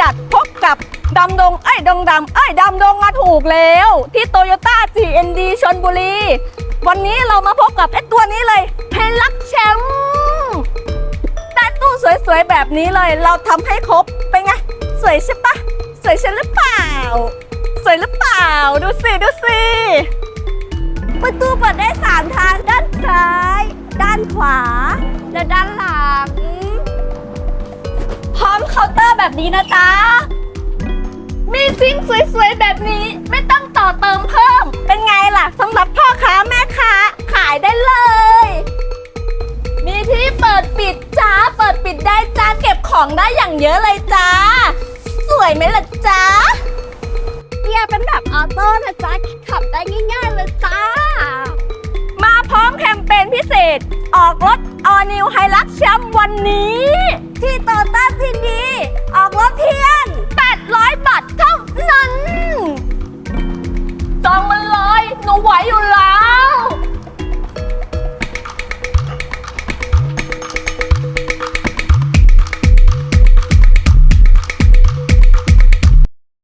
ดัดพบกับดำดง เอ้ยดงดำเอ้ยดำดงมาถูกแล้ว ที่โตโยต้า GND ชนบุรี วันนี้เรามาพบกับไอ้ตัวนี้เลยเพลักแชมป์ได้ตู้สวยๆ แบบนี้เลยเราทำให้ครบเป็นไง สวยใช่ปะสวยใช่หรือเปล่า สวยหรือเปล่า ดูสิดูสิประตูเปิดได้สามทางด้านซ้าย ด้านขวา และด้านหลัง แบบนี้นะจ๊ะ มีซิงค์สวยๆ แบบนี้ไม่ต้องต่อเติมเพิ่ม เป็นไงล่ะสำหรับพ่อค้าแม่ค้า ขายได้เลย มีที่เปิดปิดจ้า เปิดปิดได้จ้า เก็บของได้อย่างเยอะเลยจ้า สวยไหมล่ะจ้าเกียร์เป็นแบบออโต้นะจ๊ะ ขับได้ง่ายๆเลยจ้า มาพร้อมแคมเปญพิเศษ ออกรถ All New Hilux แชมป์วันนี้ หนูไหวอยู่แล้